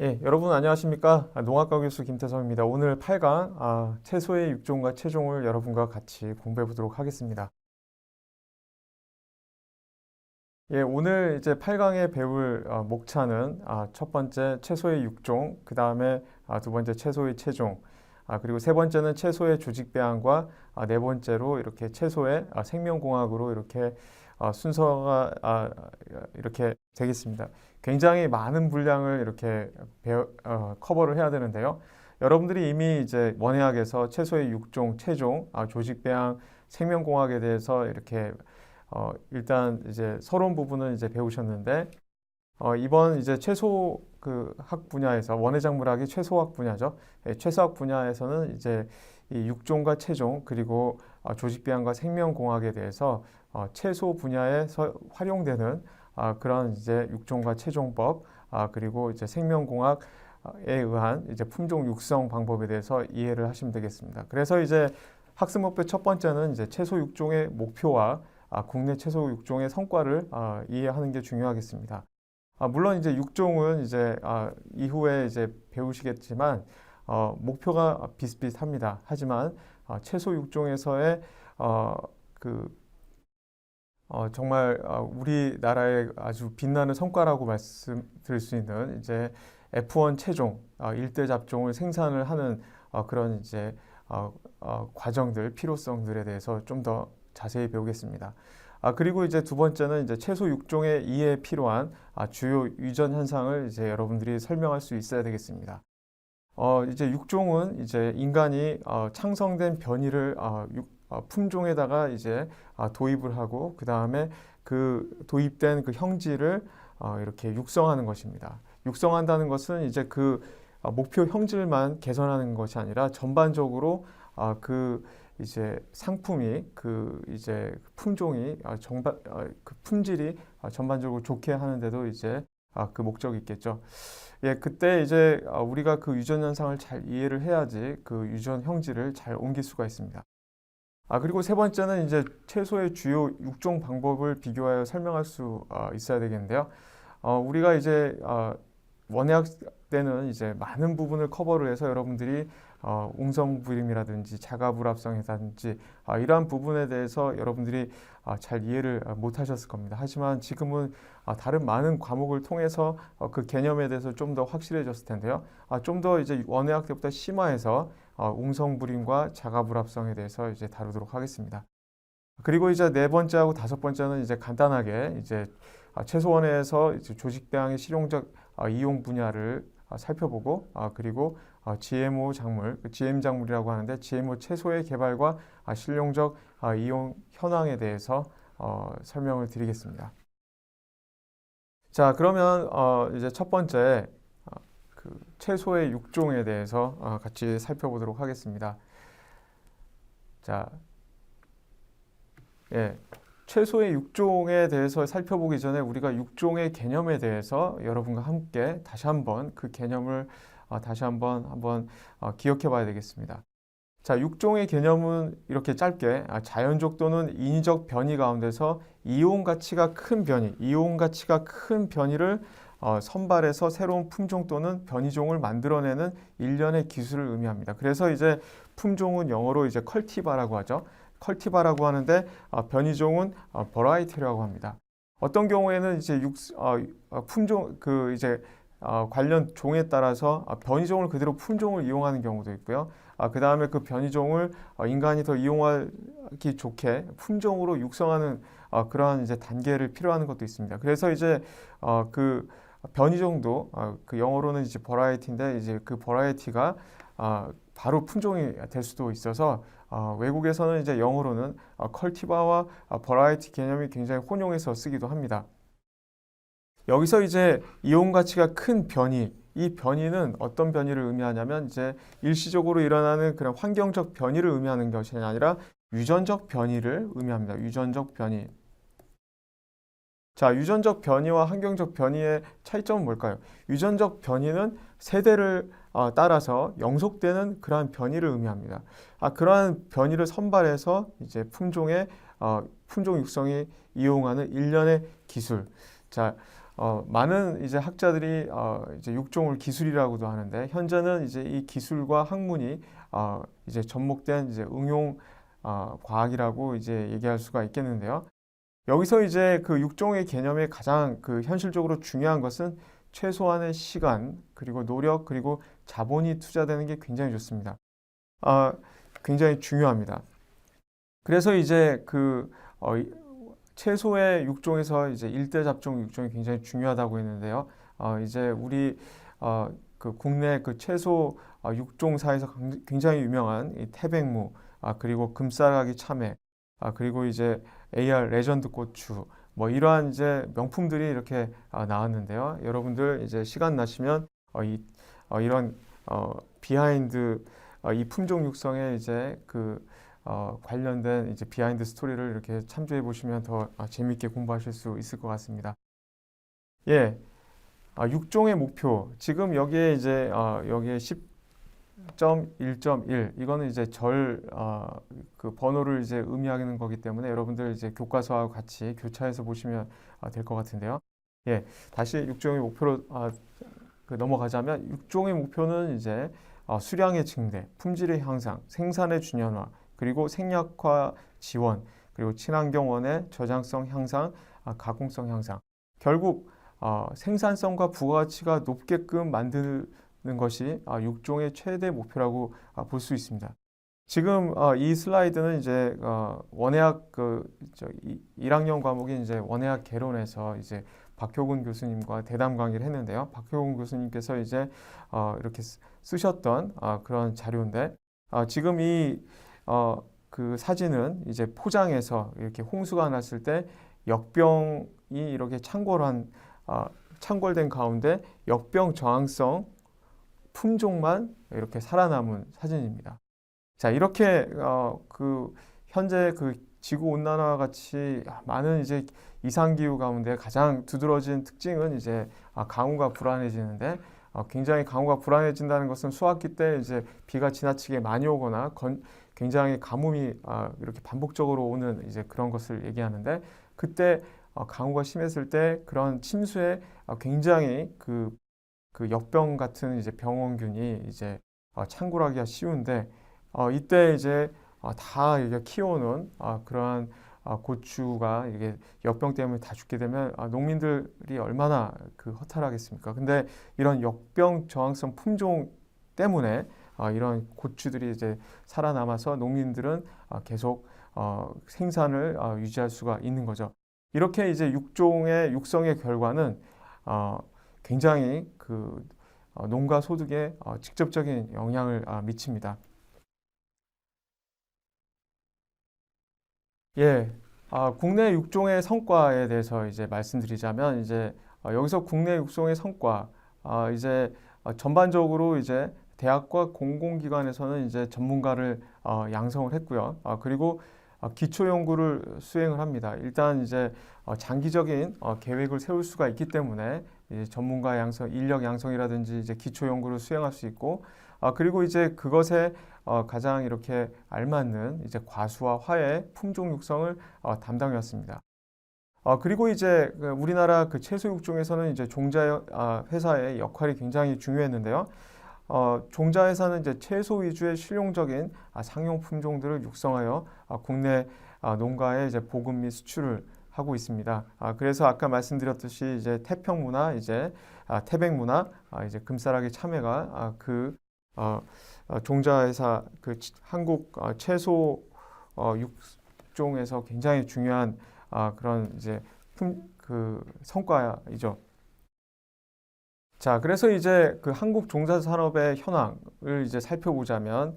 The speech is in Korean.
예, 여러분 안녕하십니까? 아, 농학과 교수 김태성입니다. 오늘 8강 아, 채소의 육종과 체종을 여러분과 같이 공부해 보도록 하겠습니다. 예, 오늘 이제 8강에 배울 어, 목차는 아, 첫 번째 채소의 육종, 그 다음에 아, 두 번째 채소의 체종, 아, 그리고 세 번째는 채소의 조직 배양과 아, 네 번째로 이렇게 채소의 아, 생명공학으로 이렇게 아, 순서가 아, 이렇게 되겠습니다. 굉장히 많은 분량을 이렇게 배워, 어, 커버를 해야 되는데요. 여러분들이 이미 이제 원예학에서 채소의 육종, 체종, 아, 조직 배양, 생명공학에 대해서 이렇게 어, 일단 이제 서론 부분은 이제 배우셨는데 어, 이번 이제 채소 그 학 분야에서 원예작물학이 채소학 분야죠. 예, 채소학 분야에서는 이제 이 육종과 체종 그리고 어, 조직 배양과 생명공학에 대해서 어, 채소 분야에서 활용되는 아, 그런 이제 육종과 체종법 아, 그리고 이제 생명공학 에 의한 이제 품종 육성 방법에 대해서 이해를 하시면 되겠습니다. 그래서 이제 학습 목표 첫 번째는 이제 채소 육종의 목표와 아, 국내 채소 육종의 성과를 아, 이해하는 게 중요하겠습니다. 아, 물론 이제 육종은 이제 아, 이후에 이제 배우시겠지만 어, 목표가 비슷비슷합니다. 하지만 어, 채소 육종에서의 어, 그 어, 정말 어, 우리나라의 아주 빛나는 성과라고 말씀드릴 수 있는 이제 F1 체종 어, 일대 잡종을 생산을 하는 어, 그런 이제 어, 어, 과정들 필요성들에 대해서 좀 더 자세히 배우겠습니다. 아, 그리고 이제 두 번째는 이제 채소 육종의 이해에 필요한 아, 주요 유전 현상을 이제 여러분들이 설명할 수 있어야 되겠습니다. 어, 이제 육종은 이제 인간이 어, 창성된 변이를 어, 품종에다가 이제 아, 도입을 하고 그 다음에 그 도입된 그 형질을 어, 이렇게 육성하는 것입니다. 육성한다는 것은 이제 그 어, 목표 형질만 개선하는 것이 아니라 전반적으로 아, 그 이제 상품이 그 이제 품종이 아, 정반 아, 그 품질이 아, 전반적으로 좋게 하는데도 이제 아, 그 목적이 있겠죠. 예, 그때 이제 아, 우리가 그 유전 현상을 잘 이해를 해야지 그 유전 형질을 잘 옮길 수가 있습니다. 아, 그리고 세 번째는 이제 채소의 주요 육종 방법을 비교하여 설명할 수 아, 있어야 되겠는데요. 어, 우리가 이제 아, 원예학 때는 이제 많은 부분을 커버를 해서 여러분들이 어, 웅성부림이라든지 자가불합성이라든지 아, 이러한 부분에 대해서 여러분들이 아, 잘 이해를 아, 못하셨을 겁니다. 하지만 지금은 아, 다른 많은 과목을 통해서 어, 그 개념에 대해서 좀 더 확실해졌을 텐데요. 아, 좀 더 이제 원예학 때부터 심화해서 어, 웅성불임과 자가불합성에 대해서 이제 다루도록 하겠습니다. 그리고 이제 네 번째하고 다섯 번째는 이제 간단하게 이제 아, 최소원에서 이제 조직 배양의 실용적 아, 이용 분야를 아, 살펴보고 아, 그리고 아, GMO 작물, 그 GM 작물이라고 하는데 GMO 채소의 개발과 아, 실용적 아, 이용 현황에 대해서 어, 설명을 드리겠습니다. 자, 그러면 어, 이제 첫 번째 어, 그 채소의 육종에 대해서 어, 같이 살펴보도록 하겠습니다. 자, 예, 채소의 육종에 대해서 살펴보기 전에 우리가 육종의 개념에 대해서 여러분과 함께 다시 한번 그 개념을 어, 다시 한번 한번 어, 기억해 봐야 되겠습니다. 자, 육종의 개념은 이렇게 짧게 아, 자연적 또는 인위적 변이 가운데서 이용 가치가 큰 변이, 이용 가치가 큰 변이를 어, 선발해서 새로운 품종 또는 변이종을 만들어내는 일련의 기술을 의미합니다. 그래서 이제 품종은 영어로 이제 컬티바라고 하죠. 컬티바라고 하는데 어, 변이종은 어, 버라이티라고 합니다. 어떤 경우에는 이제 육, 어, 어, 품종 그 이제 어, 관련 종에 따라서 어, 변이종을 그대로 품종을 이용하는 경우도 있고요. 아, 그 다음에 그 변이종을 어, 인간이 더 이용하기 좋게 품종으로 육성하는 어, 그러한 이제 단계를 필요하는 것도 있습니다. 그래서 이제 어, 그 변이종도 어, 그 영어로는 이제 버라이티인데 이제 그 버라이티가 어, 바로 품종이 될 수도 있어서 어, 외국에서는 이제 영어로는 어, 컬티바와 어, 버라이티 개념이 굉장히 혼용해서 쓰기도 합니다. 여기서 이제 이용 가치가 큰 변이, 이 변이는 어떤 변이를 의미하냐면 이제 일시적으로 일어나는 그런 환경적 변이를 의미하는 것이 아니라 유전적 변이를 의미합니다. 유전적 변이. 자, 유전적 변이와 환경적 변이의 차이점은 뭘까요? 유전적 변이는 세대를 어, 따라서 영속되는 그러한 변이를 의미합니다. 아, 그러한 변이를 선발해서 이제 품종의 어, 품종 육성에 이용하는 일련의 기술. 자, 어, 많은 이제 학자들이 어, 이제 육종을 기술이라고도 하는데 현재는 이제 이 기술과 학문이 어, 이제 접목된 이제 응용 어, 과학이라고 이제 얘기할 수가 있겠는데요. 여기서 이제 그 육종의 개념에 가장 그 현실적으로 중요한 것은 최소한의 시간 그리고 노력 그리고 자본이 투자되는 게 굉장히 좋습니다. 아, 굉장히 중요합니다. 그래서 이제 그 어, 이- 최소의 육종에서 이제 일대 잡종 육종이 굉장히 중요하다고 했는데요. 어, 이제 우리 어, 그 국내 그 채소 어, 육종사에서 강- 굉장히 유명한 이 태백무, 아, 그리고 금싸라기 참외, 아, 그리고 이제 AR 레전드 고추, 뭐 이러한 이제 명품들이 이렇게 아, 나왔는데요. 여러분들 이제 시간 나시면 어, 이 어, 이런 어, 비하인드 어, 이 품종 육성에 이제 그 어, 관련된 이제 비하인드 스토리를 이렇게 참조해 보시면 더 아, 재미있게 공부하실 수 있을 것 같습니다. 예, 아, 육종의 목표 지금 여기에 이제 어, 여기에 10.1.1 이거는 이제 절 어, 그 번호를 이제 의미하는 거기 때문에 여러분들 이제 교과서하고 같이 교차해서 보시면 아, 될것 같은데요. 예, 다시 육종의 목표로 아, 그 넘어가자면 육종의 목표는 이제 어, 수량의 증대, 품질의 향상, 생산의 준연화, 그리고 생략화 지원, 그리고 친환경원의 저장성 향상, 아, 가공성 향상. 결국 어, 생산성과 부가가치가 높게끔 만드 는 것이 아, 육종의 최대 목표라고 아, 볼수 있습니다. 지금 어, 이 슬라이드는 이제 어, 원예학 그 저, 이, 1학년 과목인 이제 원예학 개론에서 이제 박효근 교수님과 대담 강의를 했는데요. 박효근 교수님께서 이제 어, 이렇게 쓰- 쓰셨던 아, 그런 자료인데 아, 지금 이 어, 그 사진은 이제 포장해서 이렇게 홍수가 났을 때 역병이 이렇게 창궐한 아, 창궐된 가운데 역병 저항성 품종만 이렇게 살아남은 사진입니다. 자, 이렇게 어, 그 현재 그 지구 온난화와 같이 많은 이제 이상 기후 가운데 가장 두드러진 특징은 이제 아, 강우가 불안해지는데 어, 굉장히 강우가 불안해진다는 것은 수학기 때 이제 비가 지나치게 많이 오거나 건, 굉장히 가뭄이 아, 이렇게 반복적으로 오는 이제 그런 것을 얘기하는데 그때 어, 강우가 심했을 때 그런 침수에 어, 굉장히 그, 그 역병 같은 이제 병원균이 이제 어, 창궐하기가 쉬운데 어, 이때 이제 어, 다 이게 키워놓은 아, 그러한 아, 고추가 이게 역병 때문에 다 죽게 되면 아, 농민들이 얼마나 그 허탈하겠습니까? 근데 이런 역병 저항성 품종 때문에 아, 이런 고추들이 이제 살아남아서 농민들은 아, 계속 어, 생산을 아, 유지할 수가 있는 거죠. 이렇게 이제 육종의 육성의 결과는 어, 굉장히 그 어, 농가 소득에 어, 직접적인 영향을 아, 미칩니다. 예, 아, 국내 육종의 성과에 대해서 이제 말씀드리자면 이제 어, 여기서 국내 육종의 성과 아, 이제 어, 전반적으로 이제 대학과 공공기관에서는 이제 전문가를 어, 양성을 했고요. 아, 그리고 어, 기초 연구를 수행을 합니다. 일단 이제 어, 장기적인 어, 계획을 세울 수가 있기 때문에 전문가 양성, 인력 양성이라든지 이제 기초 연구를 수행할 수 있고 아, 그리고 이제 그것에 어, 가장 이렇게 알맞는 이제 과수와 화의 품종 육성을 어, 담당해왔습니다. 어, 그리고 이제 그 우리나라 그 채소 육종에서는 이제 종자 아, 회사의 역할이 굉장히 중요했는데요. 어, 종자 회사는 이제 채소 위주의 실용적인 아, 상용 품종들을 육성하여 아, 국내 아, 농가에 이제 보급 및 수출을 하고 있습니다. 아, 그래서 아까 말씀드렸듯이 이제 태평 문화, 이제 아, 태백 문화, 아, 이제 금싸라기 참외가 아, 그 어, 어, 종자회사 그 치- 한국 어, 채소 어, 육종에서 굉장히 중요한 아, 그런 이제 품, 그 성과이죠. 자, 그래서 이제 그 한국 종자 산업의 현황을 이제 살펴보자면